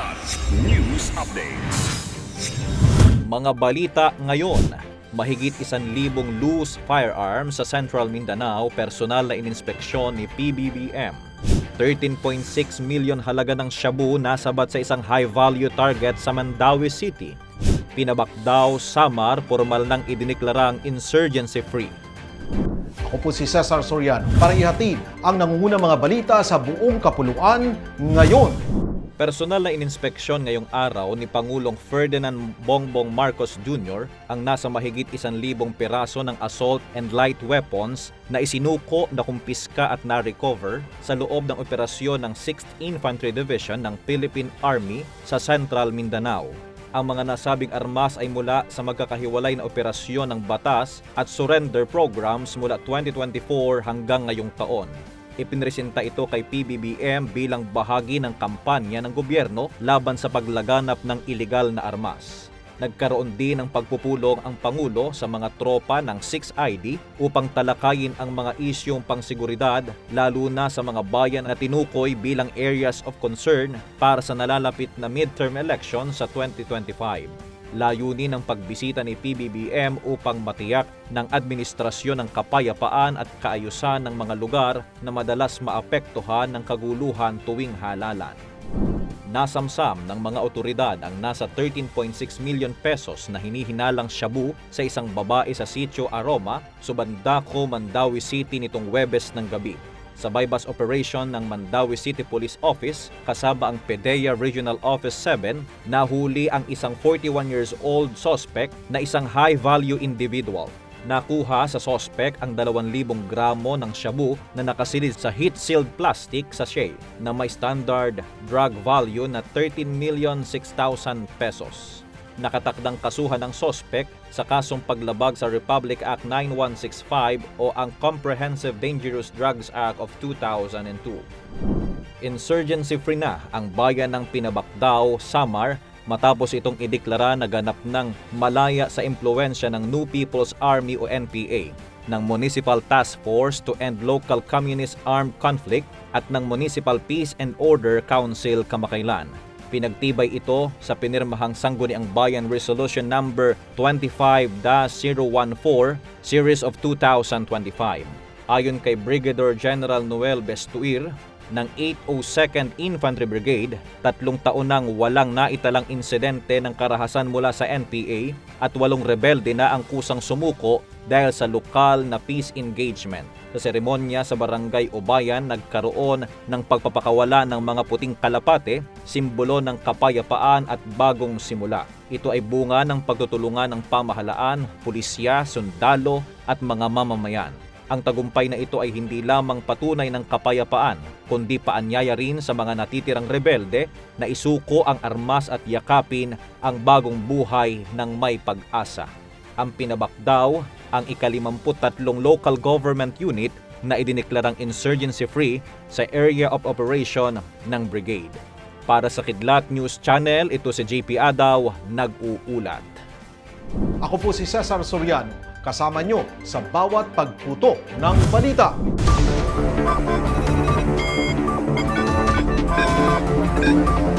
Kilat News Updates. Mga balita ngayon. Mahigit isan libong loose firearms sa Central Mindanao personal na ininspeksyon ni PBBM. 13.6 million halaga ng shabu nasabat sa isang high-value target sa Mandawi City. Pinabakdaw, Samar, formal nang idiniklarang insurgency-free. Ako po si Cesar Soriano para ihatid ang nangungunang mga balita sa buong kapuluan ngayon. Personal na ininspeksyon ngayong araw ni Pangulong Ferdinand Bongbong Marcos Jr. ang nasa mahigit isan libong piraso ng assault and light weapons na isinuko na kumpiska at na-recover sa loob ng operasyon ng 6th Infantry Division ng Philippine Army sa Central Mindanao. Ang mga nasabing armas ay mula sa magkakahiwalay na operasyon ng batas at surrender programs mula 2024 hanggang ngayong taon. Ipinresenta ito kay PBBM bilang bahagi ng kampanya ng gobyerno laban sa paglaganap ng ilegal na armas. Nagkaroon din ng pagpupulong ang Pangulo sa mga tropa ng 6ID upang talakayin ang mga isyong pangseguridad lalo na sa mga bayan na tinukoy bilang areas of concern para sa nalalapit na midterm election sa 2025 layunin ng pagbisita ni PBBM upang matiyak ng administrasyon ng kapayapaan at kaayusan ng mga lugar na madalas maapektuhan ng kaguluhan tuwing halalan. Nasamsam ng mga otoridad ang nasa 13.6 million pesos na hinihinalang shabu sa isang babae sa sitio Aroma, Subandaco, Mandawi City nitong Webes ng gabi sa bypass operation ng Mandawi City Police Office kasama ang PDEA Regional Office 7 nahuli ang isang 41 years old suspect na isang high-value individual. Nakuha sa suspect ang 2,000 gramo ng shabu na nakasilid sa heat-sealed plastic sachet na may standard drug value na 13 million 6,000 pesos nakatakdang kasuhan ng sospek sa kasong paglabag sa Republic Act 9165 o ang Comprehensive Dangerous Drugs Act of 2002. Insurgency-free na ang bayan ng Pinabakdaw, Samar matapos itong ideklara na ganap ng malaya sa impluensya ng New People's Army o NPA ng Municipal Task Force to End Local Communist Armed Conflict at ng Municipal Peace and Order Council kamakailan. Pinagtibay ito sa pinirmahang Sangguniang Bayan Resolution Number 25-014 Series of 2025. Ayon kay Brigadier General Noel Bestuir ng 802nd Infantry Brigade, tatlong taon nang walang naitalang insidente ng karahasan mula sa NPA at walong rebelde na ang kusang sumuko dahil sa lokal na peace engagement. Sa seremonya sa Barangay Ubayan, nagkaroon ng pagpapakawala ng mga puting kalapate, simbolo ng kapayapaan at bagong simula. Ito ay bunga ng pagtutulungan ng pamahalaan, pulisya, sundalo at mga mamamayan. Ang tagumpay na ito ay hindi lamang patunay ng kapayapaan, kundi paanyaya rin sa mga natitirang rebelde na isuko ang armas at yakapin ang bagong buhay ng may pag-asa. Ang pinabakdaw ang ikalimamputatlong local government unit na idineklarang insurgency-free sa area of operation ng brigade. Para sa Kidlat News Channel, ito si JP Adaw, nag-uulat. Ako po si Cesar Soriano, kasama nyo sa bawat pagputo ng balita. thank you.